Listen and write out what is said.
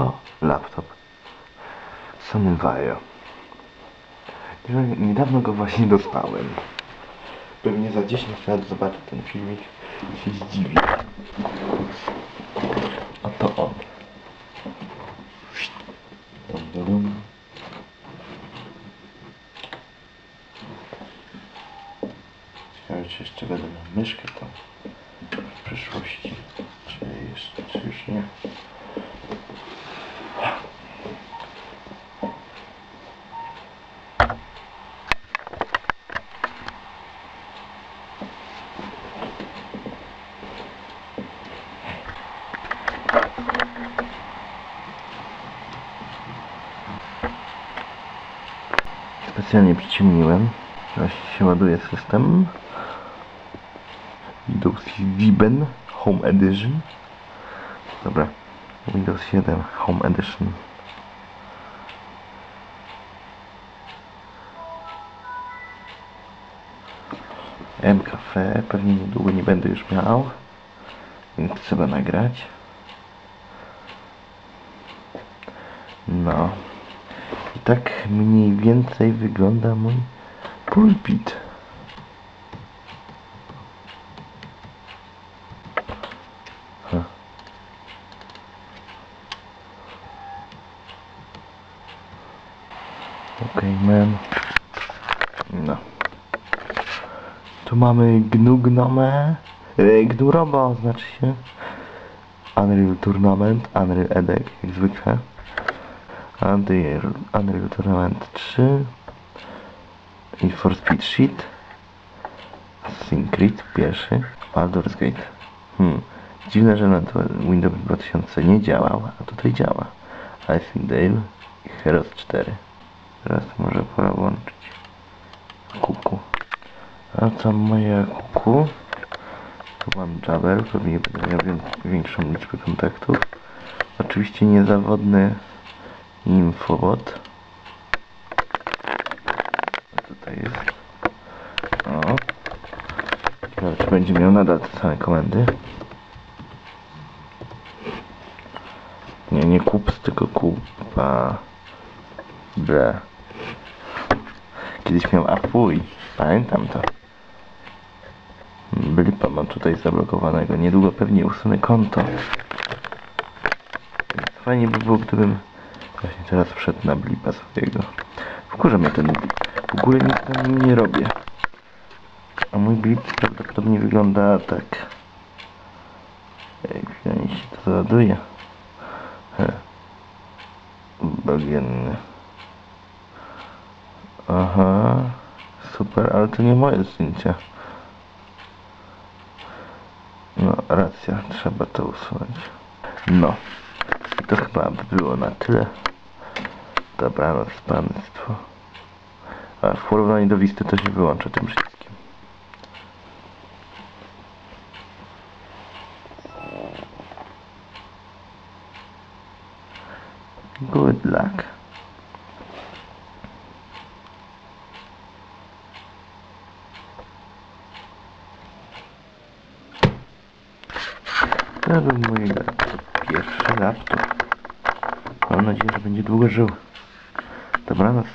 Oto laptop Sony Vaio. Niedawno go właśnie dostałem. Pewnie za 10 lat zobaczę ten filmik i się zdziwi. On. Dum, dum, dum. Ciekawe czy jeszcze będę miał myszkę to w przyszłości. Czy jeszcze, czy już nie. Specjalnie przyciemniłem. Teraz się ładuje system. Windows 7 Home Edition. Dobra. Windows 7 Home Edition. MKF pewnie niedługo nie będę już miał, więc trzeba nagrać. No. Tak mniej więcej wygląda mój pulpit. Ha. Okej, man. No. Tu mamy GNU Gnome, e, GNU Robo, znaczy się. Unreal Tournament, Unreal Edek, jak zwykle. Unreal, Tournament 3. Need for Speed Sheet. Assassin's pierwszy. Baldur's Gate. Hmm. Dziwne, że na Windows 2000 nie działał, a tutaj działa. Icewind Dale i Heroes 4. Teraz może pora włączyć. Kuku. A tam moje kuku. Tu mam Jabber, pewnie będę miał wię- większą liczbę kontaktów. Oczywiście niezawodny infobot. Tutaj jest? O. Ciekawe, czy będzie miał nadal te same komendy. Nie, nie kups, tylko kupa. Ble. Kiedyś miał Apuj. Pamiętam to. Blipa mam tutaj zablokowanego. Niedługo pewnie usunę konto. Fajnie by było, gdybym właśnie teraz wszedł na blipa swojego. Wkurza mnie ten blip. W ogóle nic nim nie robię. A mój blip prawdopodobnie wygląda tak. Ej, chwilę się to załaduje. He. Bagienny. Aha. Super, ale to nie moje zdjęcia. No, racja, trzeba to usunąć. No. To chyba by było na tyle. Dobranoc Państwu. A w porównaniu do Wisty to się wyłączę tym wszystkim. Good luck. To był mój. Pierwszy laptop. Mam nadzieję, że będzie długo żył. Dobranoc,